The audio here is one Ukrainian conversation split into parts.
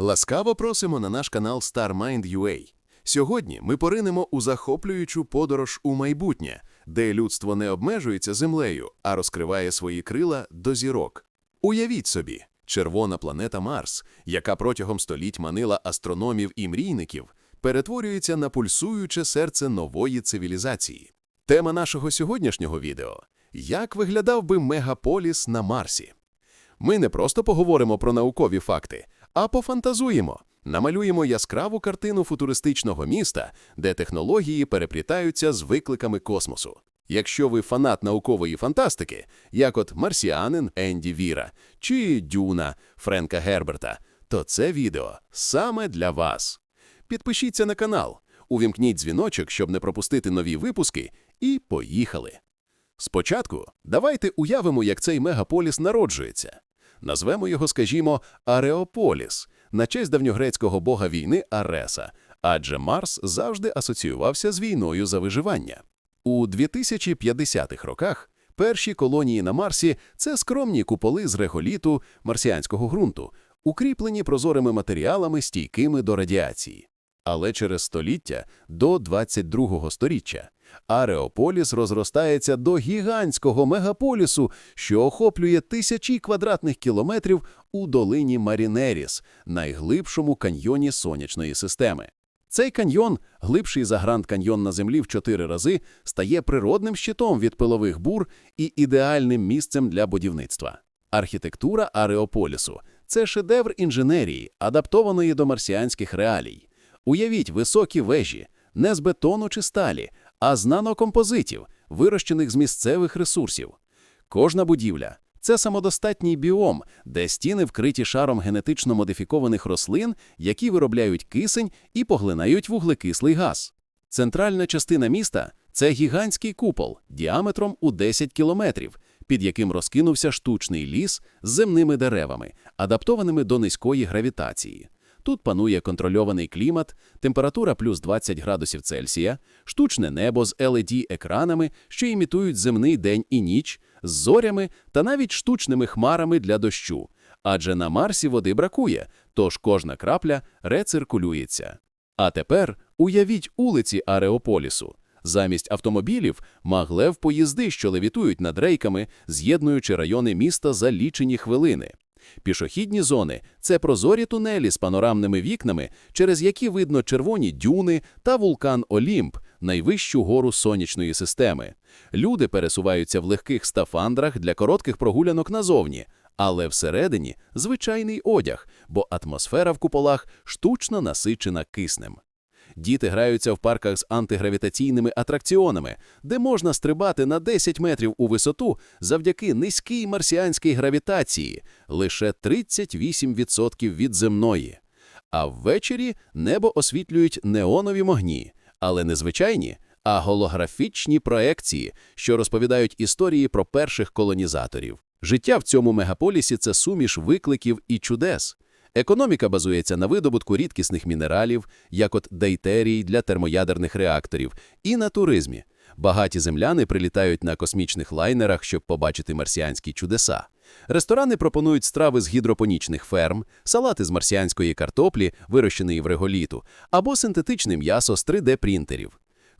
Ласкаво просимо на наш канал StarMind.ua. Сьогодні ми поринемо у захоплюючу подорож у майбутнє, де людство не обмежується землею, а розкриває свої крила до зірок. Уявіть собі, червона планета Марс, яка протягом століть манила астрономів і мрійників, перетворюється на пульсуюче серце нової цивілізації. Тема нашого сьогоднішнього відео – як виглядав би мегаполіс на Марсі? Ми не просто поговоримо про наукові факти, а пофантазуємо, намалюємо яскраву картину футуристичного міста, де технології переплітаються з викликами космосу. Якщо ви фанат наукової фантастики, як от «Марсіанин» Енді Віра чи «Дюна» Френка Герберта, то це відео саме для вас. Підпишіться на канал, увімкніть дзвіночок, щоб не пропустити нові випуски, і поїхали! Спочатку давайте уявимо, як цей мегаполіс народжується. Назвемо його, скажімо, Ареополіс, на честь давньогрецького бога війни Ареса, адже Марс завжди асоціювався з війною за виживання. У 2050-х роках перші колонії на Марсі – це скромні куполи з реголіту марсіанського ґрунту, укріплені прозорими матеріалами, стійкими до радіації. Але через століття до 22-го сторіччя Ареополіс розростається до гігантського мегаполісу, що охоплює тисячі квадратних кілометрів у долині Марінеріс, найглибшому каньйоні сонячної системи. Цей каньйон, глибший за Гранд Каньйон на Землі в чотири рази, стає природним щитом від пилових бур і ідеальним місцем для будівництва. Архітектура Ареополісу – це шедевр інженерії, адаптованої до марсіанських реалій. Уявіть високі вежі, не з бетону чи сталі, а з нанокомпозитів, вирощених з місцевих ресурсів. Кожна будівля – це самодостатній біом, де стіни вкриті шаром генетично модифікованих рослин, які виробляють кисень і поглинають вуглекислий газ. Центральна частина міста – це гігантський купол діаметром у 10 кілометрів, під яким розкинувся штучний ліс з земними деревами, адаптованими до низької гравітації. Тут панує контрольований клімат, температура плюс 20 градусів Цельсія, штучне небо з LED-екранами, що імітують земний день і ніч, з зорями та навіть штучними хмарами для дощу. Адже на Марсі води бракує, тож кожна крапля рециркулюється. А тепер уявіть улиці Ареополісу. Замість автомобілів – маглев поїзди, що левітують над рейками, з'єднуючи райони міста за лічені хвилини. Пішохідні зони – це прозорі тунелі з панорамними вікнами, через які видно червоні дюни та вулкан Олімп, найвищу гору сонячної системи. Люди пересуваються в легких стафандрах для коротких прогулянок назовні, але всередині – звичайний одяг, бо атмосфера в куполах штучно насичена киснем. Діти граються в парках з антигравітаційними атракціонами, де можна стрибати на 10 метрів у висоту завдяки низькій марсіанській гравітації, лише 38% від земної. А ввечері небо освітлюють неонові могні, але не звичайні, а голографічні проекції, що розповідають історії про перших колонізаторів. Життя в цьому мегаполісі – це суміш викликів і чудес. Економіка базується на видобутку рідкісних мінералів, як от дейтерій для термоядерних реакторів, і на туризмі. Багаті земляни прилітають на космічних лайнерах, щоб побачити марсіанські чудеса. Ресторани пропонують страви з гідропонічних ферм, салати з марсіанської картоплі, вирощеної в реголіту, або синтетичне м'ясо з 3D-принтерів.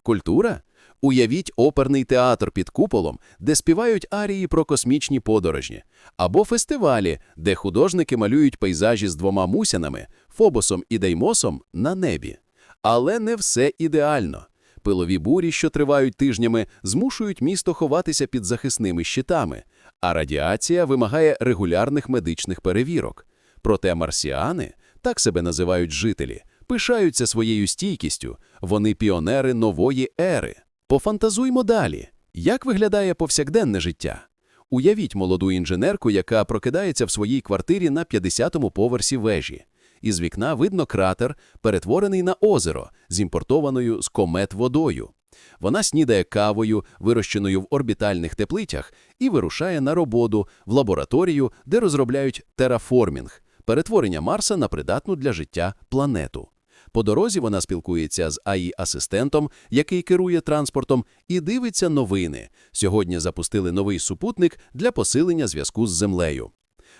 Культура? Уявіть оперний театр під куполом, де співають арії про космічні подорожні, або фестивалі, де художники малюють пейзажі з двома мусянами, Фобосом і Деймосом на небі. Але не все ідеально. Пилові бурі, що тривають тижнями, змушують місто ховатися під захисними щитами, а радіація вимагає регулярних медичних перевірок. Проте марсіани, так себе називають жителі, пишаються своєю стійкістю, вони піонери нової ери. Пофантазуймо далі. Як виглядає повсякденне життя? Уявіть молоду інженерку, яка прокидається в своїй квартирі на 50-му поверсі вежі. Із вікна видно кратер, перетворений на озеро, з імпортованою з комет водою. Вона снідає кавою, вирощеною в орбітальних теплицях, і вирушає на роботу в лабораторію, де розробляють тераформінг – перетворення Марса на придатну для життя планету. По дорозі вона спілкується з АІ-асистентом, який керує транспортом, і дивиться новини. Сьогодні запустили новий супутник для посилення зв'язку з Землею.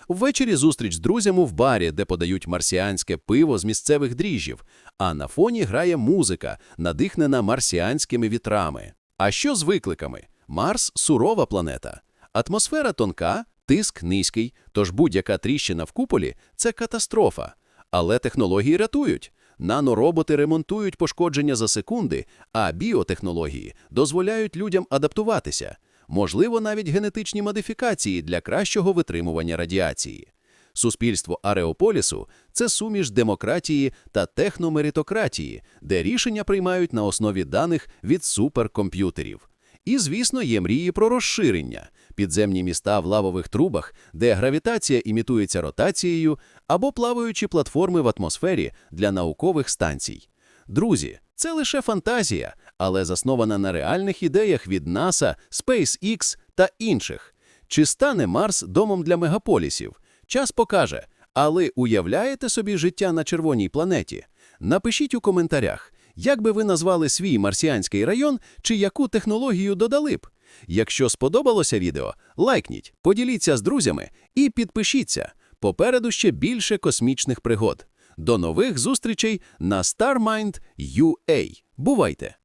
Ввечері зустріч з друзями в барі, де подають марсіанське пиво з місцевих дріжджів, а на фоні грає музика, надихнена марсіанськими вітрами. А що з викликами? Марс – сурова планета. Атмосфера тонка, тиск низький, тож будь-яка тріщина в куполі – це катастрофа. Але технології рятують. Нанороботи ремонтують пошкодження за секунди, а біотехнології дозволяють людям адаптуватися. Можливо, навіть генетичні модифікації для кращого витримування радіації. Суспільство Ареополісу – це суміш демократії та техномеритократії, де рішення приймають на основі даних від суперкомп'ютерів. І, звісно, є мрії про розширення – підземні міста в лавових трубах, де гравітація імітується ротацією, або плаваючі платформи в атмосфері для наукових станцій. Друзі, це лише фантазія, але заснована на реальних ідеях від NASA, SpaceX та інших. Чи стане Марс домом для мегаполісів? Час покаже. Але уявляєте собі життя на червоній планеті? Напишіть у коментарях, як би ви назвали свій марсіанський район чи яку технологію додали б. Якщо сподобалося відео, лайкніть, поділіться з друзями і підпишіться. Попереду ще більше космічних пригод. До нових зустрічей на StarMind.ua. Бувайте!